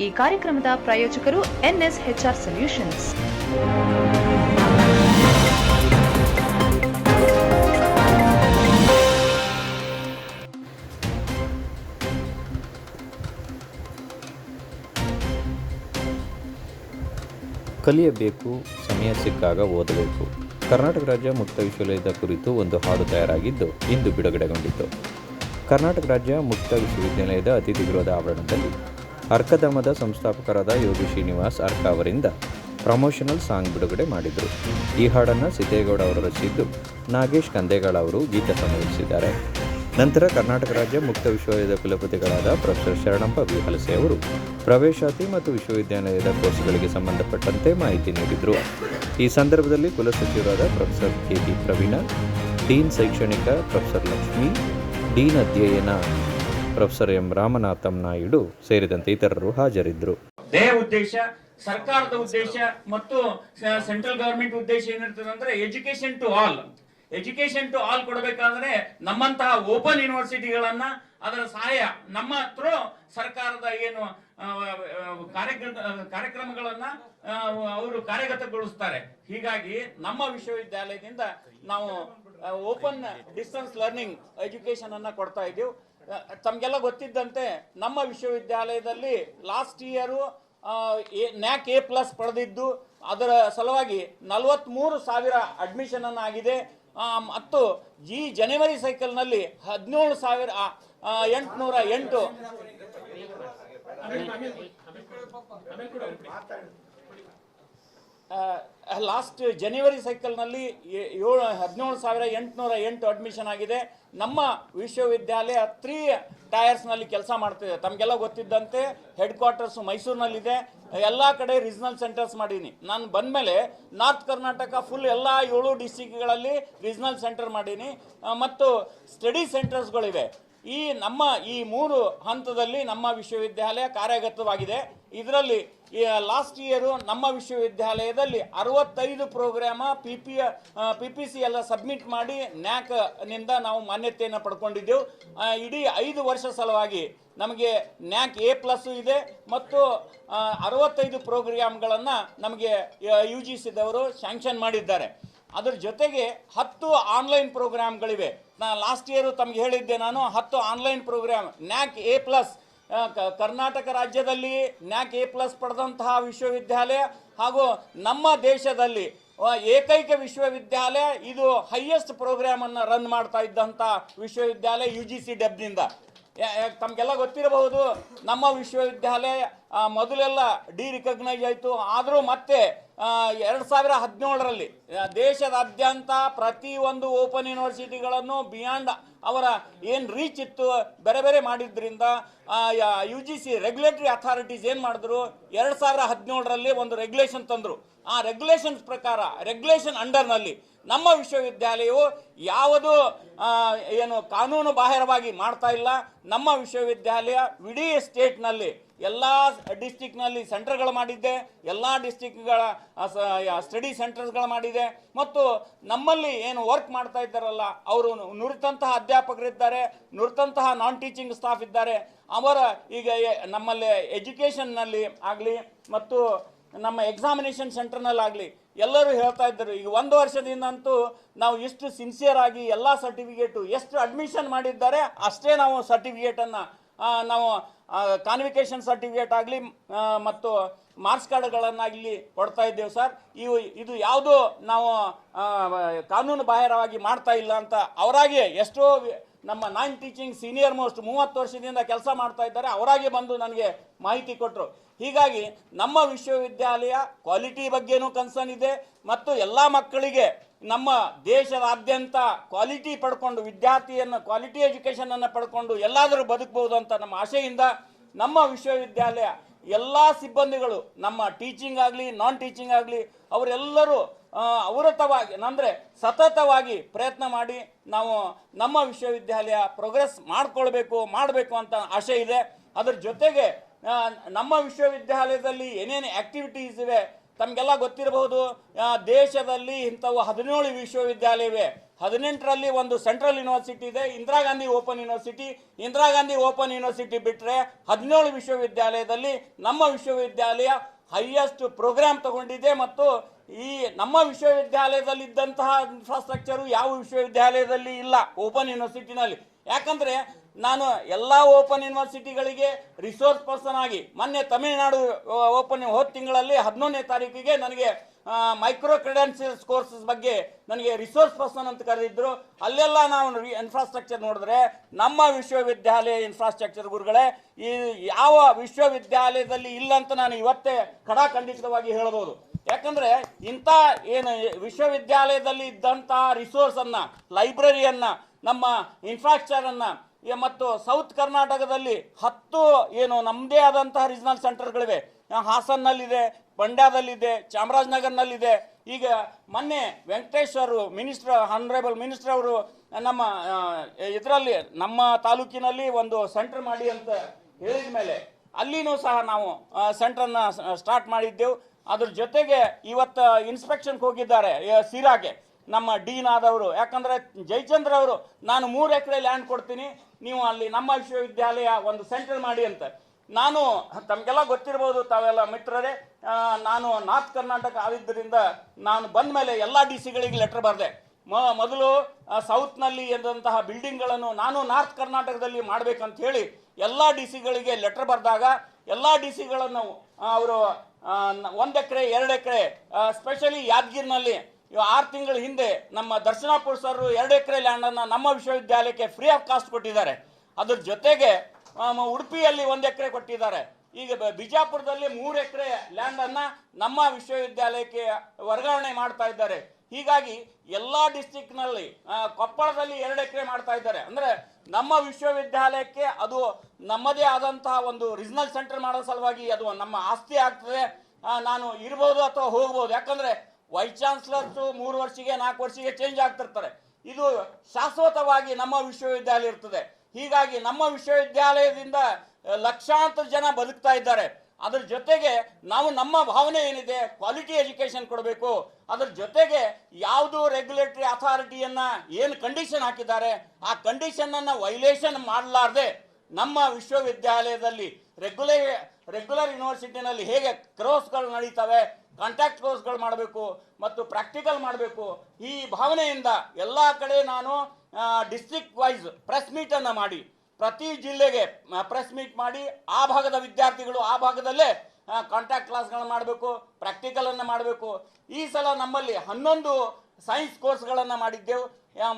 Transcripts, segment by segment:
ಈ ಕಾರ್ಯಕ್ರಮದ ಪ್ರಾಯೋಜಕರು ಎನ್ಎಸ್ಎಚ್ಆರ್ ಸೊಲ್ಯೂಷನ್ಸ್. ಕಲಿಯಬೇಕು, ಸಮಯ ಸಿಕ್ಕಾಗ ಓದಬೇಕು. ಕರ್ನಾಟಕ ರಾಜ್ಯ ಮುಕ್ತ ವಿಶ್ವವಿದ್ಯಾಲಯದ ಕುರಿತು ಒಂದು ಹಾಡು ತಯಾರಾಗಿದ್ದು ಇಂದು ಬಿಡುಗಡೆಗೊಂಡಿತು ಕರ್ನಾಟಕ ರಾಜ್ಯ ಮುಕ್ತ ವಿಶ್ವವಿದ್ಯಾಲಯದ ಅತಿಥಿ ಗೃಹದ ಆವರಣದಲ್ಲಿ ಅರ್ಕಧರ್ಮದ ಸಂಸ್ಥಾಪಕರಾದ ಯೋಗಿ ಶ್ರೀನಿವಾಸ್ ಅರ್ಕ ಅವರಿಂದ ಪ್ರಮೋಷನಲ್ ಸಾಂಗ್ ಬಿಡುಗಡೆ ಮಾಡಿದರು. ಈ ಹಾಡನ್ನು ಸಿದ್ದೇಗೌಡ ಅವರು ರಚಿಸಿದ್ದು ನಾಗೇಶ್ ಕಂದೇಗಾಳ ಅವರು ಗೀತ ಸಂಯೋಜಿಸಿದ್ದಾರೆ ನಂತರ ಕರ್ನಾಟಕ ರಾಜ್ಯ ಮುಕ್ತ ವಿಶ್ವವಿದ್ಯಾಲಯದ ಕುಲಪತಿಗಳಾದ ಪ್ರೊಫೆಸರ್ ಶರಣಪ್ಪ ವಿ ಹಲಸೆ ಅವರು ಪ್ರವೇಶಾತಿ ಮತ್ತು ವಿಶ್ವವಿದ್ಯಾಲಯದ ಕೋರ್ಸ್ಗಳಿಗೆ ಸಂಬಂಧಪಟ್ಟಂತೆ ಮಾಹಿತಿ ನೀಡಿದರು. ಈ ಸಂದರ್ಭದಲ್ಲಿ ಕುಲಸಚಿವರಾದ ಪ್ರೊಫೆಸರ್ ಕೆ ಪ್ರವೀಣ, ಡೀನ್ ಶೈಕ್ಷಣಿಕ ಪ್ರೊಫೆಸರ್ ಲಕ್ಷ್ಮಿ, ಡೀನ್ ಅಧ್ಯಯನ ಪ್ರೊಫೆಸರ್ ಎಂ ರಾಮನಾಥಂ ನಾಯ್ಡು ಸೇರಿದಂತೆ ಇತರರು ಹಾಜರಿದ್ದರು. ಉದ್ದೇಶ, ಸರ್ಕಾರದ ಉದ್ದೇಶ ಮತ್ತು ಸೆಂಟ್ರಲ್ ಗವರ್ಮೆಂಟ್ ಉದ್ದೇಶ ಏನಿರ್ತದೆ ಅಂದ್ರೆ education to all. Education to all ಕೊಡಬೇಕಾದ್ರೆ ನಮ್ಮಂತಹ ಓಪನ್ ಯೂನಿವರ್ಸಿಟಿಗಳನ್ನ ಅದರ ಸಹಾಯ ನಮ್ಮ ಹತ್ರ ಸರ್ಕಾರದ ಏನು ಕಾರ್ಯಕ್ರಮಗಳನ್ನ ಅವರು ಕಾರ್ಯಗತಗೊಳಿಸ್ತಾರೆ. ಹೀಗಾಗಿ ನಮ್ಮ ವಿಶ್ವವಿದ್ಯಾಲಯದಿಂದ ನಾವು ಓಪನ್ ಡಿಸ್ಟೆನ್ಸ್ ಲರ್ನಿಂಗ್ ಎಜುಕೇಶನ್ ಅನ್ನ ಕೊಡ್ತಾ ಇದ್ದೀವಿ. ತಮ್ಗೆಲ್ಲ ಗೊತ್ತಿದ್ದಂತೆ ನಮ್ಮ ವಿಶ್ವವಿದ್ಯಾಲಯದಲ್ಲಿ last year NAAC A plus ಪಡೆದಿದ್ದು. ಅದರ ಸಲುವಾಗಿ ನಲವತ್ಮೂರು ಸಾವಿರ ಅಡ್ಮಿಷನ್ ಆಗಿದೆ. ಮತ್ತು ಈ ಜನವರಿ ಸೈಕಲ್ನಲ್ಲಿ ಹದಿನೇಳು ಸಾವಿರ ಎಂಟುನೂರ ಎಂಟು. ಲಾಸ್ಟ್ ಜನವರಿ ಸೈಕಲ್ನಲ್ಲಿ ಏಳು, ಹದಿನೇಳು ಸಾವಿರ ಎಂಟುನೂರ ಎಂಟು ಅಡ್ಮಿಷನ್ ಆಗಿದೆ. ನಮ್ಮ ವಿಶ್ವವಿದ್ಯಾಲಯ ತ್ರೀ ಟೈರ್ಸ್ನಲ್ಲಿ ಕೆಲಸ ಮಾಡ್ತಿದೆ. ತಮಗೆಲ್ಲ ಗೊತ್ತಿದ್ದಂತೆ ಹೆಡ್ ಕ್ವಾರ್ಟರ್ಸ್ ಮೈಸೂರಿನಲ್ಲಿದೆ. ಎಲ್ಲ ಕಡೆ ರೀಜನಲ್ ಸೆಂಟರ್ಸ್ ಮಾಡೀನಿ. ನಾನು ಬಂದಮೇಲೆ ನಾರ್ತ್ ಕರ್ನಾಟಕ ಫುಲ್ ಎಲ್ಲ ಏಳು ಡಿಸ್ಟಿಕ್ಗಳಲ್ಲಿ ರೀಜನಲ್ ಸೆಂಟರ್ ಮಾಡೀನಿ. ಮತ್ತು ಸ್ಟಡಿ ಸೆಂಟರ್ಸ್ಗಳಿವೆ ಈ ನಮ್ಮ, ಈ ಮೂರು ಹಂತದಲ್ಲಿ ನಮ್ಮ ವಿಶ್ವವಿದ್ಯಾಲಯ ಕಾರ್ಯಗತವಾಗಿದೆ. ಇದರಲ್ಲಿ ಲಾಸ್ಟ್ ಇಯರು ನಮ್ಮ ವಿಶ್ವವಿದ್ಯಾಲಯದಲ್ಲಿ ಅರವತ್ತೈದು program P P P P C ಎಲ್ಲ ಸಬ್ಮಿಟ್ ಮಾಡಿ ನ್ಯಾಕ್ನಿಂದ ನಾವು ಮಾನ್ಯತೆಯನ್ನು ಪಡ್ಕೊಂಡಿದ್ದೆವು. ಇಡೀ ಐದು ವರ್ಷ ಸಲುವಾಗಿ ನಮಗೆ ನ್ಯಾಕ್ ಎ ಪ್ಲಸ್ ಇದೆ ಮತ್ತು ಅರವತ್ತೈದು ಪ್ರೋಗ್ರಾಮ್ಗಳನ್ನು ನಮಗೆ ಯು ಜಿ ಸಿದವರು ಶ್ಯಾಂಕ್ಷನ್ ಮಾಡಿದ್ದಾರೆ. ಅದರ ಜೊತೆಗೆ ಹತ್ತು ಆನ್ಲೈನ್ ಪ್ರೋಗ್ರಾಮ್ಗಳಿವೆ ನಾ ಲಾಸ್ಟ್ ಇಯರು ತಮ್ಗೆ ಹೇಳಿದ್ದೆ ನಾನು ಹತ್ತು online program NAAC A plus. Karnataka ರಾಜ್ಯದಲ್ಲಿ ನ್ಯಾಕ್ ಎ ಪ್ಲಸ್ ಪಡೆದಂತಹ ವಿಶ್ವವಿದ್ಯಾಲಯ ಹಾಗೂ ನಮ್ಮ ದೇಶದಲ್ಲಿ ಏಕೈಕ ವಿಶ್ವವಿದ್ಯಾಲಯ ಇದು ಹೈಯೆಸ್ಟ್ ಪ್ರೋಗ್ರಾಮನ್ನು ರನ್ ಮಾಡ್ತಾ ಇದ್ದಂಥ ವಿಶ್ವವಿದ್ಯಾಲಯ ಯು ಜಿ ಸಿ ಡೆಬ್ನಿಂದ ತಮಗೆಲ್ಲ ಗೊತ್ತಿರಬಹುದು, ನಮ್ಮ ವಿಶ್ವವಿದ್ಯಾಲಯ ಮೊದಲೆಲ್ಲ ಡಿ ರಿಕಗ್ನೈಸ್ ಆಯಿತು, ಆದರೂ ಮತ್ತೆ ಎರಡು ಸಾವಿರ ಹದಿನೇಳರಲ್ಲಿ ದೇಶದಾದ್ಯಂತ ಪ್ರತಿಯೊಂದು ಓಪನ್ ಯೂನಿವರ್ಸಿಟಿಗಳನ್ನು ಬಿಯಾಂಡ್ ಅವರ ಏನು ರೀಚ್ ಇತ್ತು, ಬೇರೆ ಬೇರೆ ಮಾಡಿದ್ರಿಂದ U G C regulatory authorities ಏನು ಮಾಡಿದ್ರು, ಎರಡು ಸಾವಿರ ಹದಿನೇಳರಲ್ಲಿ ಒಂದು ರೆಗ್ಯುಲೇಷನ್ ತಂದರು. ಆ ರೆಗ್ಯುಲೇಷನ್ಸ್ ಪ್ರಕಾರ, ರೆಗ್ಯುಲೇಷನ್ ಅಂಡರ್ನಲ್ಲಿ ನಮ್ಮ ವಿಶ್ವವಿದ್ಯಾಲಯವು ಯಾವುದು ಏನು ಕಾನೂನು ಬಾಹಿರವಾಗಿ ಮಾಡ್ತಾ ಇಲ್ಲ, ನಮ್ಮ ವಿಶ್ವವಿದ್ಯಾಲಯ ಇಡೀ ಸ್ಟೇಟ್ನಲ್ಲಿ ಎಲ್ಲ ಡಿಸ್ಟಿಕ್ನಲ್ಲಿ ಸೆಂಟರ್ಗಳು ಮಾಡಿದ್ದೆ, ಎಲ್ಲ ಡಿಸ್ಟಿಕ್ಗಳ ಸ್ಟಡಿ ಸೆಂಟರ್ಸ್ಗಳು ಮಾಡಿದೆ. ಮತ್ತು ನಮ್ಮಲ್ಲಿ ಏನು ವರ್ಕ್ ಮಾಡ್ತಾ ಇದ್ದಾರಲ್ಲ, ಅವರು ನುರಿತಂತಹ ಅಧ್ಯಾಪಕರಿದ್ದಾರೆ, ನುರಿತಂತಹ ನಾನ್ ಟೀಚಿಂಗ್ ಸ್ಟಾಫ್ ಇದ್ದಾರೆ. ಅವರ ಈಗ ನಮ್ಮಲ್ಲಿ ಎಜುಕೇಷನ್ನಲ್ಲಿ ಆಗಲಿ ಮತ್ತು ನಮ್ಮ ಎಕ್ಸಾಮಿನೇಷನ್ ಸೆಂಟರ್ನಲ್ಲಾಗಲಿ ಎಲ್ಲರೂ ಹೇಳ್ತಾ ಇದ್ದರು. ಈಗ ಒಂದು ವರ್ಷದಿಂದಂತೂ ನಾವು ಎಷ್ಟು ಸಿನ್ಸಿಯರ್ ಆಗಿ ಎಲ್ಲ ಸರ್ಟಿಫಿಕೇಟು ಎಷ್ಟು ಅಡ್ಮಿಷನ್ ಮಾಡಿದ್ದಾರೆ, ಅಷ್ಟೇ ನಾವು ಸರ್ಟಿಫಿಕೇಟನ್ನು ನಾವು ಕಾನ್ವಿಕೇಶನ್ ಸರ್ಟಿಫಿಕೇಟ್ ಆಗಲಿ ಮತ್ತು ಮಾರ್ಕ್ಸ್ ಕಾರ್ಡ್ಗಳನ್ನಾಗಲಿ ಕೊಡ್ತಾ ಇದ್ದೇವೆ ಸರ್ ಇವು, ಇದು ಯಾವುದೂ ನಾವು ಕಾನೂನು ಬಾಹಿರವಾಗಿ ಮಾಡ್ತಾ ಇಲ್ಲ ಅಂತ ಅವರಾಗೆ ಎಷ್ಟೋ ನಮ್ಮ ನಾನ್ ಟೀಚಿಂಗ್ ಸೀನಿಯರ್ ಮೋಸ್ಟ್ ಮೂವತ್ತು ವರ್ಷದಿಂದ ಕೆಲಸ ಮಾಡ್ತಾ ಇದ್ದಾರೆ, ಅವರಾಗೆ ಬಂದು ನನಗೆ ಮಾಹಿತಿ ಕೊಟ್ಟರು ಹೀಗಾಗಿ ನಮ್ಮ ವಿಶ್ವವಿದ್ಯಾಲಯ ಕ್ವಾಲಿಟಿ ಬಗ್ಗೆನೂ ಕನ್ಸರ್ನ್ ಇದೆ, ಮತ್ತು ಎಲ್ಲ ಮಕ್ಕಳಿಗೆ ನಮ್ಮ ದೇಶದಾದ್ಯಂತ ಕ್ವಾಲಿಟಿ ಪಡ್ಕೊಂಡು, ವಿದ್ಯಾರ್ಥಿಯನ್ನು ಕ್ವಾಲಿಟಿ ಎಜುಕೇಷನನ್ನು ಪಡ್ಕೊಂಡು ಎಲ್ಲಾದರೂ ಬದುಕಬಹುದು ಅಂತ ನಮ್ಮ ಆಶೆಯಿಂದ ನಮ್ಮ ವಿಶ್ವವಿದ್ಯಾಲಯ ಎಲ್ಲ ಸಿಬ್ಬಂದಿಗಳು, ನಮ್ಮ ಟೀಚಿಂಗ್ ಆಗಲಿ ನಾನ್ ಟೀಚಿಂಗ್ ಆಗಲಿ, ಅವರೆಲ್ಲರೂ ಅವರತವಾಗಿ ಅಂದರೆ ಸತತವಾಗಿ ಪ್ರಯತ್ನ ಮಾಡಿ ನಾವು ನಮ್ಮ ವಿಶ್ವವಿದ್ಯಾಲಯ ಪ್ರೋಗ್ರೆಸ್ ಮಾಡ್ಕೊಳ್ಬೇಕು, ಮಾಡಬೇಕು ಅಂತ ಆಶೆ ಇದೆ. ಅದರ ಜೊತೆಗೆ ನಮ್ಮ ವಿಶ್ವವಿದ್ಯಾಲಯದಲ್ಲಿ ಏನೇನು ಆ್ಯಕ್ಟಿವಿಟೀಸ್ ಇವೆ ತಮಗೆಲ್ಲ ಗೊತ್ತಿರಬಹುದು ದೇಶದಲ್ಲಿ ಇಂಥವು ಹದಿನೇಳು ವಿಶ್ವವಿದ್ಯಾಲಯವಿವೆ ಹದಿನೆಂಟರಲ್ಲಿ ಒಂದು ಸೆಂಟ್ರಲ್ ಯೂನಿವರ್ಸಿಟಿ ಇದೆ, Indira Gandhi open university. Indira Gandhi open university ಬಿಟ್ಟರೆ ಹದಿನೇಳು ವಿಶ್ವವಿದ್ಯಾಲಯದಲ್ಲಿ ನಮ್ಮ ವಿಶ್ವವಿದ್ಯಾಲಯ ಹೈಯೆಸ್ಟ್ ಪ್ರೋಗ್ರಾಮ್ ತಗೊಂಡಿದೆ ಮತ್ತು ಈ ನಮ್ಮ ವಿಶ್ವವಿದ್ಯಾಲಯದಲ್ಲಿ ಇದ್ದಂತಹ ಇನ್ಫ್ರಾಸ್ಟ್ರಕ್ಚರು ಯಾವ ವಿಶ್ವವಿದ್ಯಾಲಯದಲ್ಲಿ ಇಲ್ಲ ಓಪನ್ ಯೂನಿವರ್ಸಿಟಿನಲ್ಲಿ ಯಾಕಂದ್ರೆ ನಾನು ಎಲ್ಲ ಓಪನ್ ಯೂನಿವರ್ಸಿಟಿಗಳಿಗೆ ರಿಸೋರ್ಸ್ ಪರ್ಸನ್ ಆಗಿ, ಮೊನ್ನೆ ತಮಿಳುನಾಡು ಓಪನ್ ಹೋದ ತಿಂಗಳಲ್ಲಿ ಹದಿನೊಂದನೇ ತಾರೀಕಿಗೆ ನನಗೆ ಮೈಕ್ರೋ ಕ್ರೆಡೆನ್ಸಿಯಲ್ಸ್ ಕೋರ್ಸಸ್ ಬಗ್ಗೆ ನನಗೆ ರಿಸೋರ್ಸ್ ಪರ್ಸನ್ ಅಂತ ಕರೆದಿದ್ರು. ಅಲ್ಲೆಲ್ಲ ನಾವು ಇನ್ಫ್ರಾಸ್ಟ್ರಕ್ಚರ್ ನೋಡಿದ್ರೆ ನಮ್ಮ ವಿಶ್ವವಿದ್ಯಾಲಯ ಇನ್ಫ್ರಾಸ್ಟ್ರಕ್ಚರ್ ಗುರುಗಳೇ, ಈ ಯಾವ ವಿಶ್ವವಿದ್ಯಾಲಯದಲ್ಲಿ ಇಲ್ಲ ಅಂತ ನಾನು ಇವತ್ತೇ ಖಡಾಖಂಡಿತವಾಗಿ ಹೇಳ್ಬೋದು. ಯಾಕಂದ್ರೆ ಇಂಥ ಏನು ವಿಶ್ವವಿದ್ಯಾಲಯದಲ್ಲಿ ಇದ್ದಂತಹ ರಿಸೋರ್ಸ್ ಅನ್ನ ಲೈಬ್ರರಿಯನ್ನ ನಮ್ಮ ಇನ್ಫ್ರಾಸ್ಟ್ರಕ್ಚರ್ ಅನ್ನ, ಈ ಮತ್ತು ಸೌತ್ ಕರ್ನಾಟಕದಲ್ಲಿ ಹತ್ತು ಏನು ನಮ್ಮದೇ ಆದಂತಹ ರೀಜನಲ್ ಸೆಂಟರ್ಗಳಿವೆ ಹಾಸನ್ನಲ್ಲಿದೆ ಮಂಡ್ಯದಲ್ಲಿದೆ ಚಾಮರಾಜನಗರ್ನಲ್ಲಿದೆ. ಈಗ ಮೊನ್ನೆ ವೆಂಕಟೇಶ್ ಅವರು ಮಿನಿಸ್ಟರ್ ಹಾನರೇಬಲ್ ಮಿನಿಸ್ಟರ್ ಅವರು ನಮ್ಮ ಇದರಲ್ಲಿ, ನಮ್ಮ ತಾಲೂಕಿನಲ್ಲಿ ಒಂದು ಸೆಂಟರ್ ಮಾಡಿ ಅಂತ ಹೇಳಿದ ಮೇಲೆ ಅಲ್ಲಿನೂ ಸಹ ನಾವು ಸೆಂಟರ್ನ ಸ್ಟಾರ್ಟ್ ಮಾಡಿದ್ದೆವು. ಅದ್ರ ಜೊತೆಗೆ ಇವತ್ತು ಇನ್ಸ್ಪೆಕ್ಷನ್ಗೆ ಹೋಗಿದ್ದಾರೆ ಸಿರಾಗೆ, ನಮ್ಮ ಡೀನ್ ಆದವರು ಯಾಕಂದ್ರೆ ಜಯಚಂದ್ರ ಅವರು, ನಾನು ಮೂರು ಎಕರೆ ಲ್ಯಾಂಡ್ ಕೊಡ್ತೀನಿ, ನೀವು ಅಲ್ಲಿ ನಮ್ಮ ವಿಶ್ವವಿದ್ಯಾಲಯ ಒಂದು ಸೆಂಟರ್ ಮಾಡಿ ಅಂತ. ನಾನು, ತಮಗೆಲ್ಲ ಗೊತ್ತಿರ್ಬೋದು, ತಾವೆಲ್ಲ ಮಿತ್ರರೇ. ನಾನು ನಾರ್ತ್ ಕರ್ನಾಟಕ ಆಗಿದ್ದರಿಂದ ನಾನು ಬಂದ ಮೇಲೆ ಎಲ್ಲ ಡಿ ಸಿಗಳಿಗೆ ಲೆಟರ್ ಬರೆದೆ. ಮೊದಲು ಸೌತ್ನಲ್ಲಿ ಇದ್ದಂತಹ ಬಿಲ್ಡಿಂಗ್ಗಳನ್ನು ನಾನು ನಾರ್ತ್ ಕರ್ನಾಟಕದಲ್ಲಿ ಮಾಡ್ಬೇಕಂತ ಹೇಳಿ ಎಲ್ಲ ಡಿ ಸಿಗಳಿಗೆ ಲೆಟರ್ ಬರೆದಾಗ ಎಲ್ಲ ಡಿ ಸಿಗಳನ್ನು ಅವರು ಒಂದು ಎಕರೆ, ಎರಡು ಎಕರೆ ಸ್ಪೆಷಲಿ ಯಾದಗಿರಿನಲ್ಲಿ ಆರು ತಿಂಗಳ ಹಿಂದೆ ನಮ್ಮ ದರ್ಶನಾಪುರ ಸರ್ ಎರಡು ಎಕರೆ ಲ್ಯಾಂಡನ್ನು ನಮ್ಮ ವಿಶ್ವವಿದ್ಯಾಲಯಕ್ಕೆ ಫ್ರೀ ಆಫ್ ಕಾಸ್ಟ್ ಕೊಟ್ಟಿದ್ದಾರೆ. ಅದ್ರ ಜೊತೆಗೆ ಉಡುಪಿಯಲ್ಲಿ ಒಂದು ಎಕರೆ ಕೊಟ್ಟಿದ್ದಾರೆ. ಈಗ ಬಿಜಾಪುರದಲ್ಲಿ ಮೂರು ಎಕರೆ ಲ್ಯಾಂಡನ್ನು ನಮ್ಮ ವಿಶ್ವವಿದ್ಯಾಲಯಕ್ಕೆ ವರ್ಗಾವಣೆ ಮಾಡ್ತಾ ಇದ್ದಾರೆ. ಹೀಗಾಗಿ ಎಲ್ಲ ಡಿಸ್ಟಿಕ್ನಲ್ಲಿ ಕೊಪ್ಪಳದಲ್ಲಿ ಎರಡು ಎಕರೆ ಮಾಡ್ತಾ ಇದ್ದಾರೆ. ಅಂದರೆ ನಮ್ಮ ವಿಶ್ವವಿದ್ಯಾಲಯಕ್ಕೆ ಅದು ನಮ್ಮದೇ ಆದಂತಹ ಒಂದು ರೀಜನಲ್ ಸೆಂಟರ್ ಮಾಡೋ ಸಲುವಾಗಿ ಅದು ನಮ್ಮ ಆಸ್ತಿ ಆಗ್ತದೆ. ನಾನು ಇರ್ಬೋದು ಅಥವಾ ಹೋಗ್ಬೋದು. ಯಾಕಂದ್ರೆ ವೈಸ್ ಚಾನ್ಸ್ಲರ್ಸು ಮೂರು ವರ್ಷಿಗೆ, ನಾಲ್ಕು ವರ್ಷಿಗೆ ಚೇಂಜ್ ಆಗ್ತಿರ್ತಾರೆ. ಇದು ಶಾಶ್ವತವಾಗಿ ನಮ್ಮ ವಿಶ್ವವಿದ್ಯಾಲಯ ಇರ್ತದೆ. ಹೀಗಾಗಿ ನಮ್ಮ ವಿಶ್ವವಿದ್ಯಾಲಯದಿಂದ ಲಕ್ಷಾಂತರ ಜನ ಬದುಕ್ತಾ ಇದ್ದಾರೆ. ಅದ್ರ ಜೊತೆಗೆ ನಾವು ನಮ್ಮ ಭಾವನೆ ಏನಿದೆ ಕ್ವಾಲಿಟಿ ಎಜುಕೇಶನ್ ಕೊಡಬೇಕು. ಅದ್ರ ಜೊತೆಗೆ ಯಾವುದು ರೆಗ್ಯುಲೇಟರಿ ಅಥಾರಿಟಿಯನ್ನ ಏನು ಕಂಡೀಷನ್ ಹಾಕಿದ್ದಾರೆ, ಆ ಕಂಡೀಷನ್ ಅನ್ನ ವೈಲೇಷನ್ ಮಾಡಲಾರ್ದೆ ನಮ್ಮ ವಿಶ್ವವಿದ್ಯಾಲಯದಲ್ಲಿ ರೆಗ್ಯುಲೇ ರೆಗ್ಯುಲರ್ ಯೂನಿವರ್ಸಿಟಿನಲ್ಲಿ ಹೇಗೆ ಕ್ರೋಸ್ಗಳು ನಡೀತವೆ ಕಾಂಟ್ಯಾಕ್ಟ್ ಕೋರ್ಸ್ಗಳು ಮಾಡಬೇಕು, ಮತ್ತು ಪ್ರಾಕ್ಟಿಕಲ್ ಮಾಡಬೇಕು, ಈ ಭಾವನೆಯಿಂದ ಎಲ್ಲ ಕಡೆ ನಾನು ಡಿಸ್ಟ್ರಿಕ್ಟ್ ವೈಸ್ ಪ್ರೆಸ್ ಮೀಟನ್ನು ಮಾಡಿ. ಪ್ರತಿ ಜಿಲ್ಲೆಗೆ ಪ್ರೆಸ್ ಮೀಟ್ ಮಾಡಿ, ಆ ಭಾಗದ ವಿದ್ಯಾರ್ಥಿಗಳು ಆ ಭಾಗದಲ್ಲೇ ಕಾಂಟ್ಯಾಕ್ಟ್ ಕ್ಲಾಸ್ಗಳನ್ನು ಮಾಡಬೇಕು ಪ್ರಾಕ್ಟಿಕಲನ್ನು ಮಾಡಬೇಕು. ಈ ಸಲ ನಮ್ಮಲ್ಲಿ ಹನ್ನೊಂದು ಸೈನ್ಸ್ ಕೋರ್ಸ್ಗಳನ್ನು ಮಾಡಿದ್ದೆವು.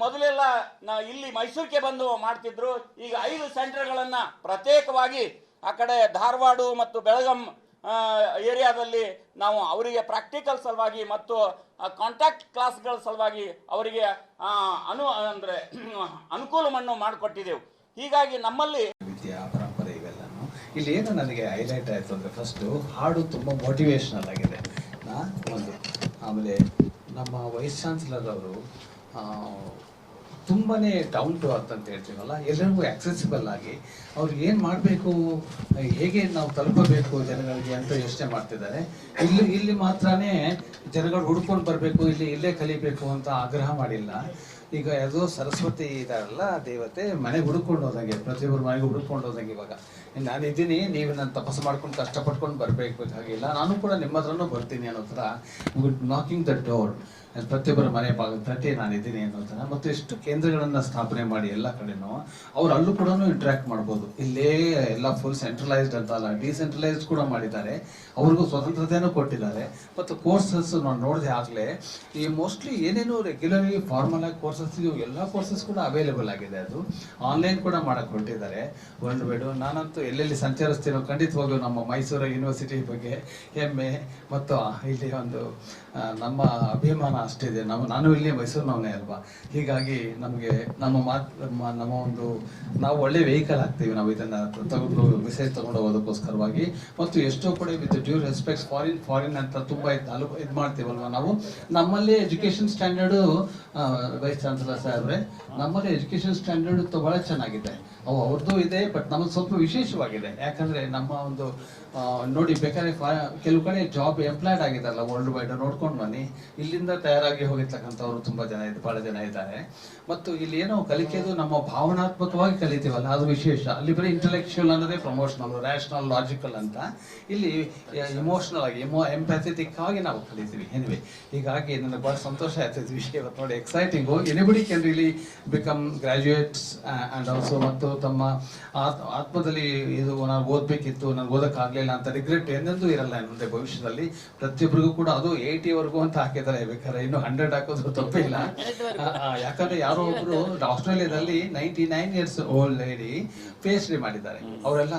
ಮೊದಲೆಲ್ಲ ನಾ, ಇಲ್ಲಿ ಮೈಸೂರಿಗೆ ಬಂದು ಮಾಡ್ತಿದ್ರು. ಈಗ ಐದು ಸೆಂಟರ್ಗಳನ್ನು ಪ್ರತ್ಯೇಕವಾಗಿ ಆ ಕಡೆ ಧಾರವಾಡ ಮತ್ತು ಬೆಳಗಾಂ ಏರಿಯಾದಲ್ಲಿ ನಾವು ಅವರಿಗೆ ಪ್ರಾಕ್ಟಿಕಲ್ ಸಲುವಾಗಿ ಮತ್ತು ಕಾಂಟ್ಯಾಕ್ಟ್ ಕ್ಲಾಸ್ಗಳ ಸಲುವಾಗಿ ಅವರಿಗೆ ಅನು, ಅಂದರೆ, ಅನುಕೂಲವನ್ನು ಮಾಡಿಕೊಟ್ಟಿದ್ದೆವು ಹೀಗಾಗಿ ನಮ್ಮಲ್ಲಿ ಪರಂಪರೆ ಇವೆಲ್ಲನು. ಇಲ್ಲಿ ಏನು ನನಗೆ ಹೈಲೈಟ್ ಆಯಿತು ಅಂದರೆ ಫಸ್ಟು ಹಾಡು ತುಂಬ ಮೋಟಿವೇಶ್ನಲ್ ಆಗಿದೆ. ಒಂದು, ಆಮೇಲೆ ನಮ್ಮ ವೈಸ್ ಚಾನ್ಸಲರ್ ಅವರು ತುಂಬಾ ಡೌನ್ ಟು ಅರ್ತ್ ಅಂತ ಹೇಳ್ತೀವಲ್ಲ ಎಲ್ಲರಿಗೂ ಆಕ್ಸೆಸಿಬಲ್ ಆಗಿ ಅವ್ರು ಏನು ಮಾಡಬೇಕು, ಹೇಗೆ ನಾವು ತಲುಪಬೇಕು ಜನಗಳಿಗೆ ಅಂತ ಯೋಚನೆ ಮಾಡ್ತಿದ್ದಾರೆ. ಇಲ್ಲಿ ಇಲ್ಲಿ ಮಾತ್ರನೇ ಜನಗಳು ಹುಡ್ಕೊಂಡು ಬರಬೇಕು, ಇಲ್ಲಿ ಇಲ್ಲೇ ಕಲಿಬೇಕು ಅಂತ ಆಗ್ರಹ ಮಾಡಿಲ್ಲ. ಈಗ ಯಾವುದೋ ಸರಸ್ವತಿ ಇದಾರಲ್ಲ, ದೇವತೆ, ಮನೆಗೆ ಹುಡುಕೊಂಡು ಹೋದಂಗೆ, ಪ್ರತಿಯೊಬ್ಬರು ಮನೆಗೆ ಹುಡ್ಕೊಂಡು ಹೋದಂಗೆ ಇವಾಗ. ನಾನು ಇದ್ದೀನಿ ನೀವು ನಾನು ತಪಸ್ಸು ಮಾಡ್ಕೊಂಡು ಕಷ್ಟಪಟ್ಕೊಂಡು ಬರಬೇಕು ಹಾಗಿಲ್ಲ ನಾನು ಕೂಡ ನಿಮ್ಮ ಹತ್ರನೂ ಬರ್ತೀನಿ ಅನ್ನೋ ಥರ ನಾಕಿಂಗ್ ದ ಡೋರ್ ಪ್ರತಿಯೊಬ್ಬರ ಮನೆ ಬಾಗಿಲು ತಟ್ಟಿ ನಾನು ಇದ್ದೀನಿ ಅನ್ನೋ ಥರ. ಮತ್ತು ಎಷ್ಟು ಕೇಂದ್ರಗಳನ್ನು ಸ್ಥಾಪನೆ ಮಾಡಿ ಎಲ್ಲ ಕಡೆನೂ ಅವ್ರು ಅಲ್ಲೂ ಕೂಡ ಇಂಟ್ರ್ಯಾಕ್ಟ್ ಮಾಡ್ಬೋದು. ಇಲ್ಲೇ ಎಲ್ಲ ಫುಲ್ ಸೆಂಟ್ರಲೈಸ್ಡ್ ಅಂತ ಅಲ್ಲ ಡಿಸೆಂಟ್ರಲೈಸ್ಡ್ ಕೂಡ ಮಾಡಿದ್ದಾರೆ. ಅವ್ರಿಗೂ ಸ್ವತಂತ್ರತೆಯೂ ಕೊಟ್ಟಿದ್ದಾರೆ. ಮತ್ತು ಕೋರ್ಸಸ್ ನಾನು ನೋಡಿದೆ ಆಗಲೇ, ಈ ಮೋಸ್ಟ್ಲಿ ಏನೇನು ರೆಗ್ಯುಲರ್ಲಿ ಫಾರ್ಮಲ್ ಆಗಿ ಕೋರ್ಸಸ್ ಎಲ್ಲ ಕೋರ್ಸಸ್ ಕೂಡ ಅವೈಲೇಬಲ್ ಆಗಿದೆ ಅದು. ಆನ್ಲೈನ್ ಕೂಡ ಮಾಡಕ್ಕೆ ಕೊಟ್ಟಿದ್ದಾರೆ ಒಂದು ಬೇಡು ನಾನಂತೂ ಎಲ್ಲೆಲ್ಲಿ ಸಂಚರಿಸ್ತೀರೋ ಖಂಡಿತವಾಗ್ಲೂ ನಮ್ಮ ಮೈಸೂರು ಯೂನಿವರ್ಸಿಟಿ ಬಗ್ಗೆ ಹೆಮ್ಮೆ. ಮತ್ತು ಇಲ್ಲಿ ಒಂದು ನಮ್ಮ ಅಭಿಮಾನ ಅಷ್ಟಿದೆ. ನಮ್ಮ, ನಾನು ಇಲ್ಲಿ ಮೈಸೂರಿನವನೇ ಅಲ್ವಾ? ಹೀಗಾಗಿ ನಮಗೆ ನಮ್ಮ ಮಾತ್, ನಮ್ಮ ಒಂದು, ನಾವು ಒಳ್ಳೆ ವೆಹಿಕಲ್ ಆಗ್ತೀವಿ ನಾವು ಇದನ್ನು ತಗೊಂಡು ಮೆಸೇಜ್ ತಗೊಂಡು ಹೋಗೋದಕ್ಕೋಸ್ಕರವಾಗಿ. ಮತ್ತು ಎಷ್ಟೋ ಕಡೆ with due respects foreign foreign ಅಂತ ತುಂಬ ಅಲು ಇದು ಮಾಡ್ತೀವಲ್ವ ನಾವು? ನಮ್ಮಲ್ಲಿ ಎಜುಕೇಷನ್ ಸ್ಟ್ಯಾಂಡರ್ಡು ವೈಸ್ ಚಾನ್ಸಲರ್ ಸಾಹೇಬ್ರೆ, ನಮ್ಮಲ್ಲಿ ಎಜುಕೇಷನ್ ಸ್ಟ್ಯಾಂಡರ್ಡ್ ತುಂಬ ಚೆನ್ನಾಗಿದೆ. ಅವು ಅವ್ರದ್ದು ಇದೆ ಬಟ್ ನಮ್ಮದು ಸ್ವಲ್ಪ ವಿಶೇಷವಾಗಿದೆ. ಯಾಕಂದ್ರೆ ನಮ್ಮ ಒಂದು ನೋಡಿ, ಬೇಕಾದ್ರೆ ಕೆಲವು ಕಡೆ ಜಾಬ್ ಎಂಪ್ಲಾಯ್ಡ್ ಆಗಿದ್ದಾರಲ್ಲ ವರ್ಲ್ಡ್ ವೈಡ್ ನೋಡ್ಕೊಂಡು ಬನ್ನಿ. ಇಲ್ಲಿಂದ ತಯಾರಾಗಿ ಹೋಗಿರ್ತಕ್ಕಂಥವ್ರು ತುಂಬ ಜನ ಇದೆ, ಬಹಳ ಜನ ಇದ್ದಾರೆ. ಮತ್ತು ಇಲ್ಲಿ ಏನೋ ಕಲಿಕೆದು ನಮ್ಮ ಭಾವನಾತ್ಮಕವಾಗಿ ಕಲಿತೀವಲ್ಲ, ಅದು ವಿಶೇಷ. ಅಲ್ಲಿ ಬರೀ ಇಂಟೆಲೆಕ್ಚುಯಲ್ ಅನ್ನೋದೇ ಪ್ರಮೋಷನಲ್ ರ್ಯಾಷನಲ್ ಲಾಜಿಕಲ್ ಅಂತ. ಇಲ್ಲಿ ಇಮೋಷನಲ್ ಆಗಿ ಎಮೋ ಎಂಪ್ಯಾಥೆಟಿಕ್ ಆಗಿ ನಾವು ಕಲಿತೀವಿ. ಎನಿವೆ ಹೀಗಾಗಿ ನನಗೆ ಭಾಳ ಸಂತೋಷ ಇದು ವಿಷಯ ಇವತ್ತು ನೋಡಿ. Exciting anybody can really become graduates and also ಮತ್ತು ತಮ್ಮ ಆತ್- ಆತ್ಮದಲ್ಲಿ ಇದು ನಾನು ಓದಬೇಕಿತ್ತು ನನಗೆ ಓದಕ್ಕಾಗಲಿಲ್ಲ ಅಂತ ರಿಗ್ರೆಟ್ ಎಂದೆಂದೂ ಇರಲ್ಲ ಮುಂದೆ ಭವಿಷ್ಯದಲ್ಲಿ. ಪ್ರತಿಯೊಬ್ಬರಿಗೂ ಕೂಡ ಅದು ಏಯ್ಟಿವರೆಗೂ ಅಂತ ಹಾಕಿದ್ದಾರೆ. ಬೇಕಾದ್ರೆ ಇನ್ನು ಹಂಡ್ರೆಡ್ ಹಾಕೋದು ತಪ್ಪಿಲ್ಲ ಯಾಕಂದ್ರೆ ಯಾರೋ ಒಬ್ರು ಆಸ್ಟ್ರೇಲಿಯಾದಲ್ಲಿ ninety nine years old lady P H D ಮಾಡಿದ್ದಾರೆ ಅವರೆಲ್ಲ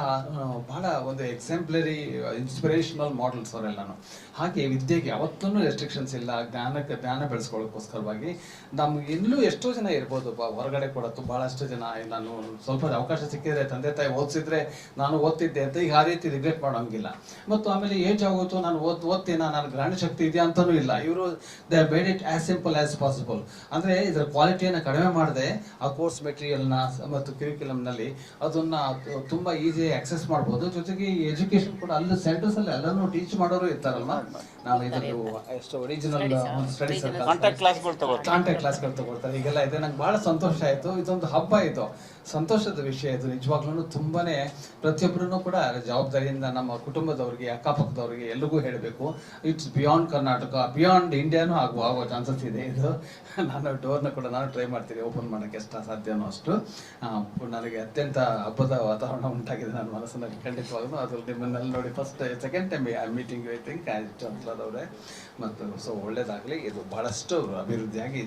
ಬಹಳ ಒಂದು ಎಕ್ಸಾಂಪ್ಲರಿ ಇನ್ಸ್ಪಿರೇಷನಲ್ ಮಾಡೆಲ್ಸ್ ಅವರೆಲ್ಲನು. ಹಾಗೆ ವಿದ್ಯೆಗೆ ಯಾವತ್ತೂ ರೆಸ್ಟ್ರಿಕ್ಷನ್ಸ್ ಇಲ್ಲ. ಜ್ಞಾನಕ್ಕೆ ಜ್ಞಾನ ಬೆಳೆಸ್ಕೊಳ್ಳೋಕ್ಕೋಸ್ಕರವಾಗಿ ನಮ್ಗೆ ಇನ್ನೂ ಎಷ್ಟೋ ಜನ ಇರ್ಬೋದು. ಬ- ಹೊರಗಡೆ ಕೂಡ ಬಹಳಷ್ಟು ಜನ ನಾನು ಸ್ವಲ್ಪ ಅವಕಾಶ ಸಿಕ್ಕಿದ್ರೆ ತಂದೆ ತಾಯಿ ಓದಿಸಿದ್ರೆ ನಾನು ಓದ್ತಿದ್ದೆ ಅಂತ ಈಗ ಆ ರೀತಿ ರಿಗ್ರೆಟ್ ಮಾಡೋಂಗಿಲ್ಲ ಮತ್ತು ಆಮೇಲೆ ಏಜ್ ಆಗೋಯ್ತು ನಾನು ಓದ್ ಓದ್ತೀನ ನಾನು ಗ್ರಹಣ ಶಕ್ತಿ ಇದೆಯಾ ಅಂತಲೂ ಇಲ್ಲ. ಇವರು they made it as simple as possible. ಅಂದರೆ ಇದರ ಕ್ವಾಲಿಟಿಯನ್ನು ಕಡಿಮೆ ಮಾಡದೆ ಆ ಕೋರ್ಸ್ ಮೆಟೀರಿಯಲ್ನ ಮತ್ತು curriculumನಲ್ಲಿ ಅದನ್ನ ತುಂಬಾ ಈಸಿ ಆಕ್ಸೆಸ್ ಮಾಡ್ಬೋದು. ಜೊತೆಗೆ ಈ ಎಜುಕೇಶನ್ ಕೂಡ ಅಲ್ಲಿ ಸೆಂಟರ್ಸ್ ಅಲ್ಲಿ ಎಲ್ಲಾನು ಟೀಚ್ ಮಾಡೋರು ಇರ್ತಾರಲ್ಲ ನಾವು ಇದನ್ನು ಎಷ್ಟು ಒರಿಜಿನಲ್ ಸ್ಟಡೀಸ್ ಕಾಂಟ್ಯಾಕ್ಟ್ ಕ್ಲಾಸ್ಗಳು ತಗೋತಾರೆ. ತಗೊಳ್ತಾರೆ ಈಗೆಲ್ಲ ಇದೆ ನಂಗೆ ಬಹಳ ಸಂತೋಷ ಆಯ್ತು. ಇದೊಂದು ಹಬ್ಬ ಇದು. ಸಂತೋಷದ ವಿಷಯ ಇದು. ನಿಜವಾಗ್ಲೂ ತುಂಬಾನೇ ಪ್ರತಿಯೊಬ್ಬರೂ ಕೂಡ ಜವಾಬ್ದಾರಿಯಿಂದ ನಮ್ಮ ಕುಟುಂಬದವರಿಗೆ, ಅಕ್ಕಪಕ್ಕದವ್ರಿಗೆ ಎಲ್ರಿಗೂ ಹೇಳಬೇಕು. ಇಟ್ಸ್ ಬಿಯಾಂಡ್ ಕರ್ನಾಟಕ ಬಿಯಾಂಡ್ ಇಂಡಿಯಾನೂ ಆಗುವ ಆಗೋ ಚಾನ್ಸಸ್ ಇದೆ ಇದು. ನಾನು ಡೋರ್ನ ಕೂಡ ನಾನು ಟ್ರೈ ಮಾಡ್ತೀನಿ ಓಪನ್ ಮಾಡೋಕ್ಕೆ ಎಷ್ಟು ಸಾಧ್ಯನೋ ಅಷ್ಟು. ನನಗೆ ಅತ್ಯಂತ ಹಬ್ಬದ ವಾತಾವರಣ ಉಂಟಾಗಿದೆ ನನ್ನ ಮನಸ್ಸಿನಲ್ಲಿ ಖಂಡಿತವಾಗ್ಲೂ. ಅದು ನಿಮ್ಮನ್ನೆಲ್ಲ ನೋಡಿ first second time I meeting I think ಅವರೇ. ಮತ್ತು ಸೊ ಒಳ್ಳೇದಾಗಲಿ, ಇದು ಭಾಳಷ್ಟು ಅಭಿವೃದ್ಧಿಯಾಗಿ